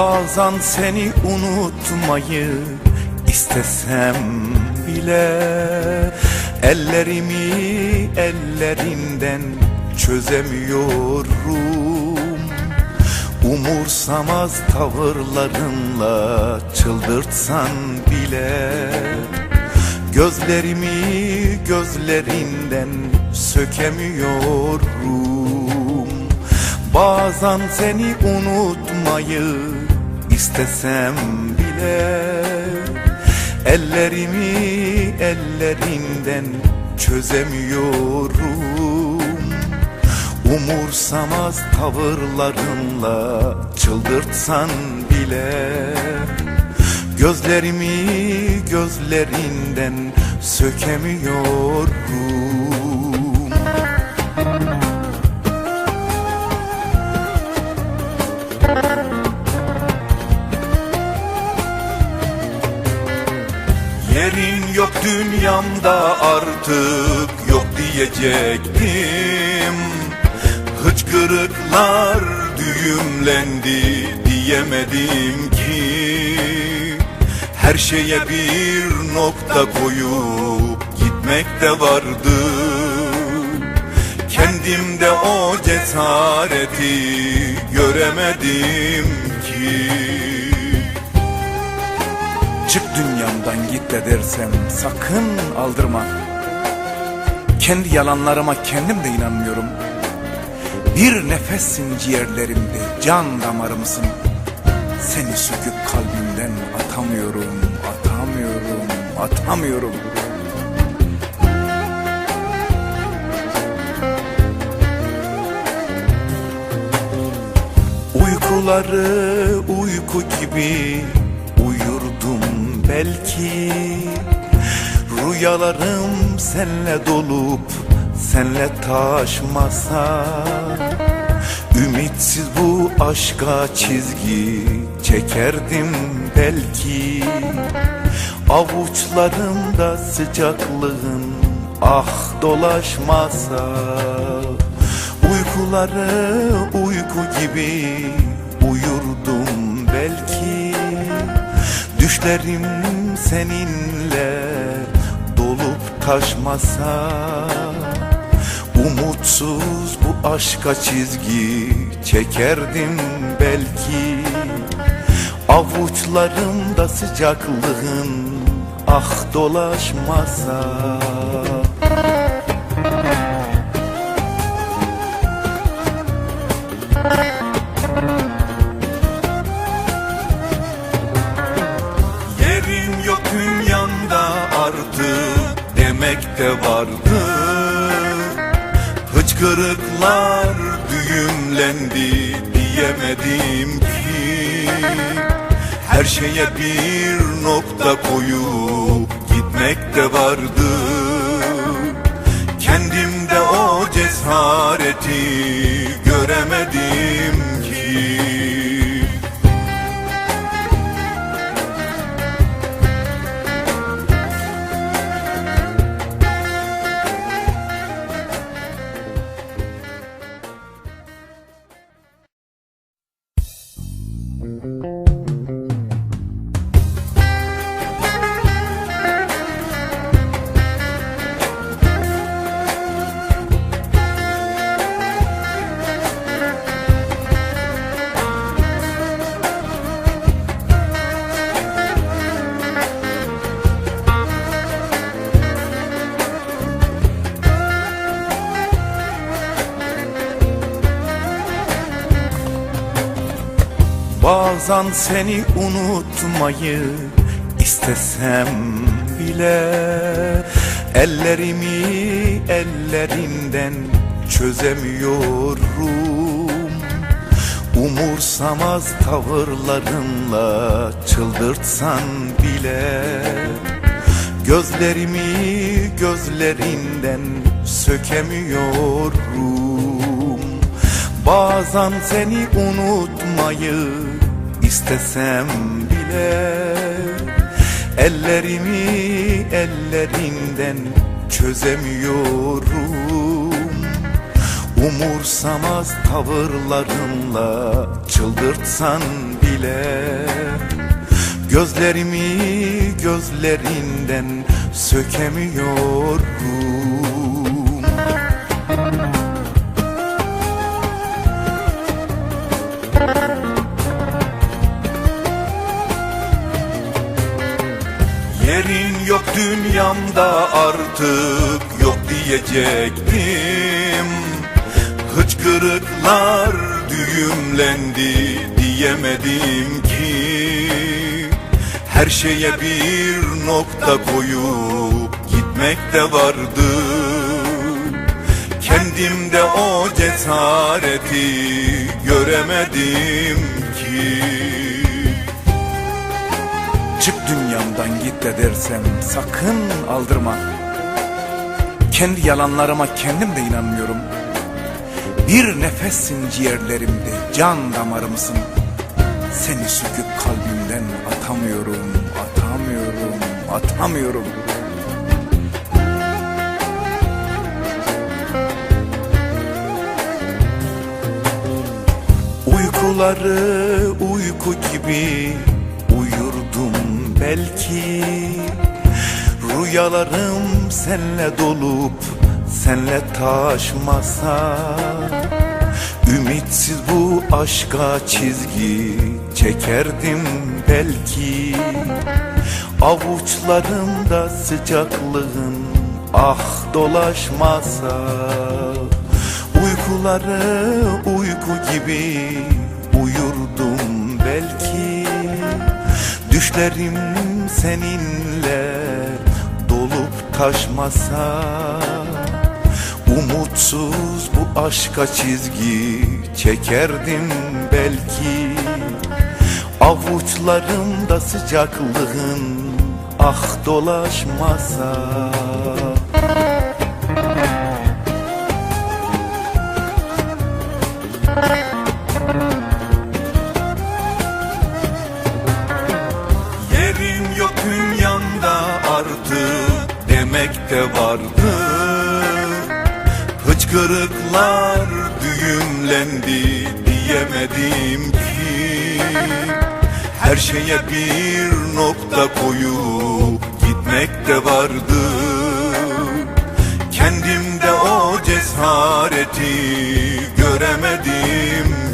Bazen seni unutmayı istesem bile Ellerimi ellerinden çözemiyorum. Umursamaz tavırlarınla çıldırtsan bile Gözlerimi gözlerinden sökemiyorum Bazen seni unutmayı istesem bile Ellerimi ellerinden çözemiyorum. Umursamaz tavırlarınla çıldırtsan bile Gözlerimi gözlerinden sökemiyorum Yerin yok dünyamda artık yok diyecektim. Hıçkırıklar düğümlendi diyemedim ki. Her şeye bir nokta koyup gitmek de vardı. Kendimde o cesareti göremedim ki Çık dünyamdan git de dersem sakın aldırma. Kendi yalanlarıma kendim de inanmıyorum. Bir nefessin ciğerlerimde can damarımsın. Seni söküp kalbimden atamıyorum Atamıyorum, atamıyorum. Uykuları uyku gibi belki Rüyalarım senle dolup senle taşmasa Ümitsiz bu aşka çizgi çekerdim belki. Avuçlarımda sıcaklığın ah dolaşmasa Uykuları uyku gibi uyurdum belki Düşlerim seninle dolup taşmasa Umutsuz bu aşka çizgi çekerdim belki. Avuçlarımda sıcaklığın ah dolaşmasa de vardı. Hıçkırıklar düğümlendi diyemedim ki. Her şeye bir nokta koyup gitmek de vardı. Kendimde o cesareti göremedim ki Bazen seni unutmayı istesem bile Ellerimi ellerinden çözemiyorum. Umursamaz tavırlarınla çıldırtsan bile Gözlerimi gözlerinden sökemiyorum. Bazen seni unutmayı istesem bile Ellerimi ellerinden çözemiyorum. Umursamaz tavırlarınla çıldırtsan bile Gözlerimi gözlerinden sökemiyorum yok dünyamda artık yok diyecektim. Hıçkırıklar düğümlendi diyemedim ki. Her şeye bir nokta koyup gitmek de vardı. Kendimde o cesareti göremedim ki Çık dünyamdan git de dersem sakın aldırma. Kendi yalanlarıma kendim de inanmıyorum. Bir nefessin ciğerlerimde can damarımsın. Seni söküp kalbimden atamıyorum Atamıyorum, atamıyorum. Uykuları uyku gibi belki Rüyalarım senle dolup senle taşmasa Ümitsiz bu aşka çizgi çekerdim belki. Avuçlarımda sıcaklığın ah dolaşmasa Uykuları uyku gibi uyurdum belki Düşlerim seninle dolup taşmasa Umutsuz bu aşka çizgi çekerdim belki. Avuçlarımda sıcaklığın ah dolaşmasa. Yerin de vardı. Hıçkırıklar düğümlendi diyemedim ki. Her şeye bir nokta koyup gitmek de vardı. Kendimde o cesareti göremedim